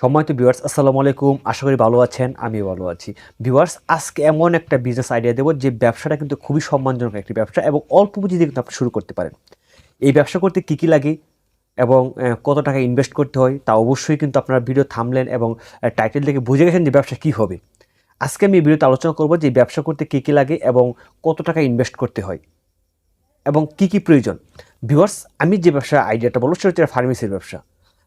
সম্মানিত ভিউয়ার্স আসসালামু আলাইকুম। আশা করি ভালো আছেন আমি ভালো আছি। ভিউয়ার্স আজকে এমন একটা বিজনেস আইডিয়া দেবো যে ব্যবসাটা কিন্তু খুবই সম্মানজনক একটি ব্যবসা এবং অল্প পুঁজি দিয়ে কিন্তু আপনি শুরু করতে পারেন। এই ব্যবসা করতে কী কী লাগে এবং কত টাকা ইনভেস্ট করতে হয় তা অবশ্যই কিন্তু আপনারা ভিডিও থামলেন এবং টাইটেল থেকে বুঝে গেছেন যে ব্যবসা কী হবে। আজকে আমি এই ভিডিওতে আলোচনা করব যে ব্যবসা করতে কী কী লাগে এবং কত টাকা ইনভেস্ট করতে হয় এবং কি কি প্রয়োজন। ভিউয়ার্স আমি যে ব্যবসা আইডিয়াটা বলব সেটা হচ্ছে ফার্মেসির ব্যবসা।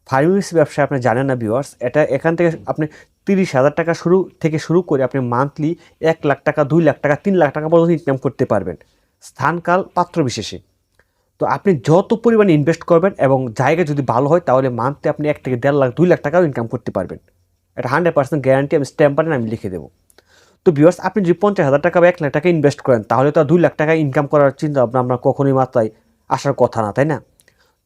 ফার্মেসি ব্যবসা আপনি জানেন না ভিউয়ার্স এটা এখান থেকে আপনি তিরিশ হাজার টাকা শুরু থেকে শুরু করে আপনি মান্থলি এক লাখ টাকা, দুই লাখ টাকা, তিন লাখ টাকা পর্যন্ত ইনকাম করতে পারবেন। স্থানকাল পাত্র বিশেষে। তো আপনি যত পরিমাণে ইনভেস্ট করবেন এবং জায়গা যদি ভালো হয়, তাহলে মান্থলি আপনি এক থেকে দেড় লাখ, দুই লাখ টাকাও ইনকাম করতে পারবেন। এটা হান্ড্রেড পার্সেন্ট গ্যারান্টি আমি স্ট্যাম্প পারেন আমি লিখে দেবো। তো ভিউয়ার্স আপনি যদি পঞ্চাশ হাজার টাকা বা এক লাখ টাকা ইনভেস্ট করেন, তাহলে তো দুই লাখ টাকা ইনকাম করার চিন্তা ভাবনা আপনার কখনোই মাত্রায় আসার কথা না, তাই না?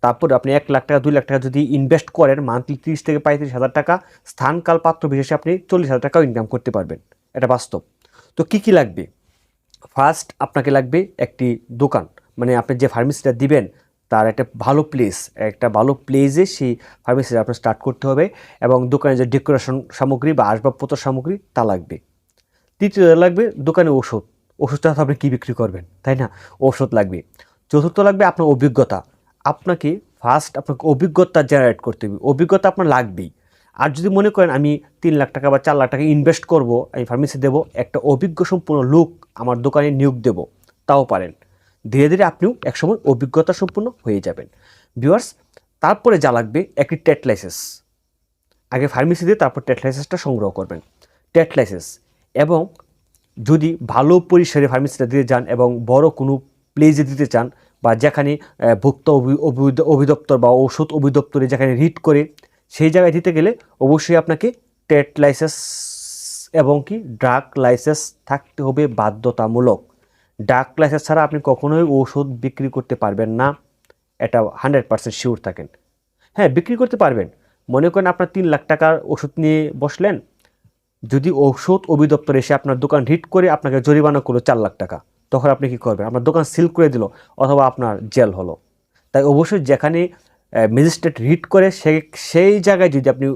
তারপর আপনি এক লাখ টাকা, দুই লাখ টাকা যদি ইনভেস্ট করেন মান্থলি তিরিশ থেকে পঁয়ত্রিশ হাজার টাকা, স্থানকাল পাত্র বিশেষে আপনি চল্লিশ হাজার টাকাও ইনকাম করতে পারবেন। এটা বাস্তব। তো কি কি লাগবে? ফার্স্ট আপনাকে লাগবে একটি দোকান। মানে আপনি যে ফার্মেসিটা দিবেন, তার একটা ভালো প্লেস একটা ভালো প্লেসে সেই ফার্মেসিটা আপনার স্টার্ট করতে হবে এবং দোকানে যে ডেকোরেশন সামগ্রী বা আসবাবপত্র সামগ্রী, তা লাগবে। তৃতীয় লাগবে দোকানে ওষুধ। ওষুধটা আপনি কী বিক্রি করবেন, তাই না? ওষুধ লাগবে। চতুর্থ লাগবে আপনার অভিজ্ঞতা। আপনাকে ফার্স্ট আপনাকে অভিজ্ঞতা জেনারেট করতে হবে। অভিজ্ঞতা আপনার লাগবেই। আর যদি মনে করেন আমি তিন লাখ টাকা বা চার লাখ টাকা ইনভেস্ট করব, আমি ফার্মেসি দেবো, একটা অভিজ্ঞ সম্পূর্ণ লোক আমার দোকানে নিয়োগ দেব, তাও পারেন। ধীরে ধীরে আপনিও একসময় অভিজ্ঞতা সম্পূর্ণ হয়ে যাবেন। ভিউয়ার্স তারপরে যা লাগবে একটি টেট লাইসেন্স আগে ফার্মেসি দিয়ে তারপর টেট লাইসেন্সটা সংগ্রহ করবেন। টেট লাইসেন্স এবং যদি ভালো পরিসরে ফার্মেসিটা দিতে চান এবং বড় কোনো প্লেজে দিতে চান বা যেখানে ভোক্তা অভি- অভি- অধিদপ্তর বা ঔষধ অভিদপ্তরে যেখানে রিড করে, সেই জায়গায় দিতে গেলে অবশ্যই আপনাকে টেট লাইসেন্স এবং কি ড্রাগ লাইসেন্স থাকতে হবে বাধ্যতামূলক। ড্রাগ লাইসেন্স ছাড়া আপনি কখনোই ওষুধ বিক্রি করতে পারবেন না। এটা হান্ড্রেড পার্সেন্ট শিওর থাকেন। হ্যাঁ বিক্রি করতে পারবেন। মনে করেন আপনার তিন লাখ টাকার ওষুধ নিয়ে বসলেন, যদি ঔষধ অভিদপ্তর এসে আপনার দোকান হিট করে আপনাকে জরিমানা করল চার লাখ টাকা তখন আপনি কি করবেন? আপনার দোকান সিল করে দিল, অথবা আপনার জেল হলো। তাই অবশ্যই যেখানে ম্যাজিস্ট্রেট হিট করে, সে, সেই জায়গায় যদি আপনি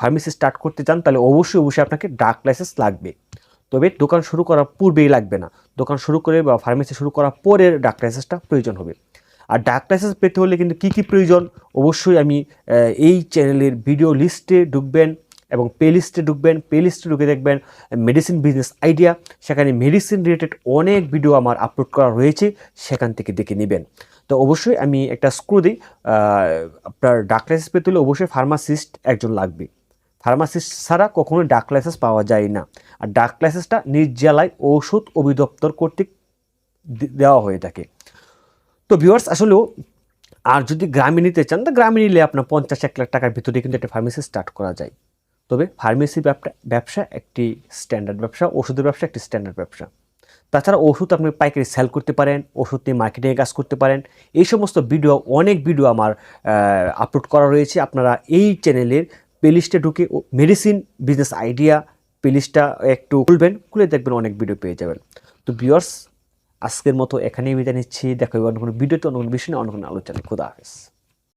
ফার্মেসি স্টার্ট করতে চান, তাহলে অবশ্যই অবশ্যই আপনাকে ডাক লাইসেন্স লাগবে। তবে দোকান শুরু করার পূর্বেই লাগবে না। দোকান শুরু করে বা ফার্মেসি শুরু করার পরে ডাক লাইসেন্সটা প্রয়োজন হবে। আর ডাক লাইসেন্স পেতে হলে কিন্তু কী কী প্রয়োজন? অবশ্যই আমি এই চ্যানেলের ভিডিও লিস্টে ঢুকবেন। এবং পে লিস্টে ঢুকবেন পে লিস্টে ঢুকে দেখবেন মেডিসিন বিজনেস আইডিয়া সেখানে মেডিসিন রিলেটেড অনেক ভিডিও আমার আপলোড করা রয়েছে, সেখান থেকে দেখে নেবেন। তো অবশ্যই আমি একটা স্ক্রু দিই আপনার ডাক লাইসেন্স পেতে হলে অবশ্যই ফার্মাসিস্ট একজন লাগবে। ফার্মাসিস্ট ছাড়া কখনো ডাক লাইসেন্স পাওয়া যায় না। আর ডাক লাইসেন্সটা নিজ জেলায় ঔষধ অভিদপ্তর কর্তৃক দেওয়া হয়ে থাকে। তো ভিউয়ার্স আসলেও আর যদি গ্রামে নিতে চান, তো গ্রামে নিলে আপনার পঞ্চাশ এক লাখ টাকার ভিতরে কিন্তু একটা ফার্মেসি স্টার্ট করা যায়। তবে ফার্মেসি ব্যবসা একটি স্ট্যান্ডার্ড ব্যবসা, ওষুধের ব্যবসা একটি স্ট্যান্ডার্ড ব্যবসা। তাছাড়া ওষুধ আপনি পাইকারি সেল করতে পারেন, ওষুধ নিয়ে মার্কেটিংয়ে কাজ করতে পারেন। এই সমস্ত ভিডিও অনেক ভিডিও আমার আপলোড করা রয়েছে। আপনারা এই চ্যানেলের প্লেলিস্টে ঢুকে মেডিসিন বিজনেস আইডিয়া প্লেলিস্টটা একটু খুলবেন, খুলে দেখবেন অনেক ভিডিও পেয়ে যাবেন। তো ভিউয়ার্স আজকের মতো এখানেই বিদায় নিচ্ছি। দেখা অন্য কোনো ভিডিওতে অন্য কোনো বিষয় নিয়ে, অন্য কোনো আলোচনায়। খুদা হাফেজ।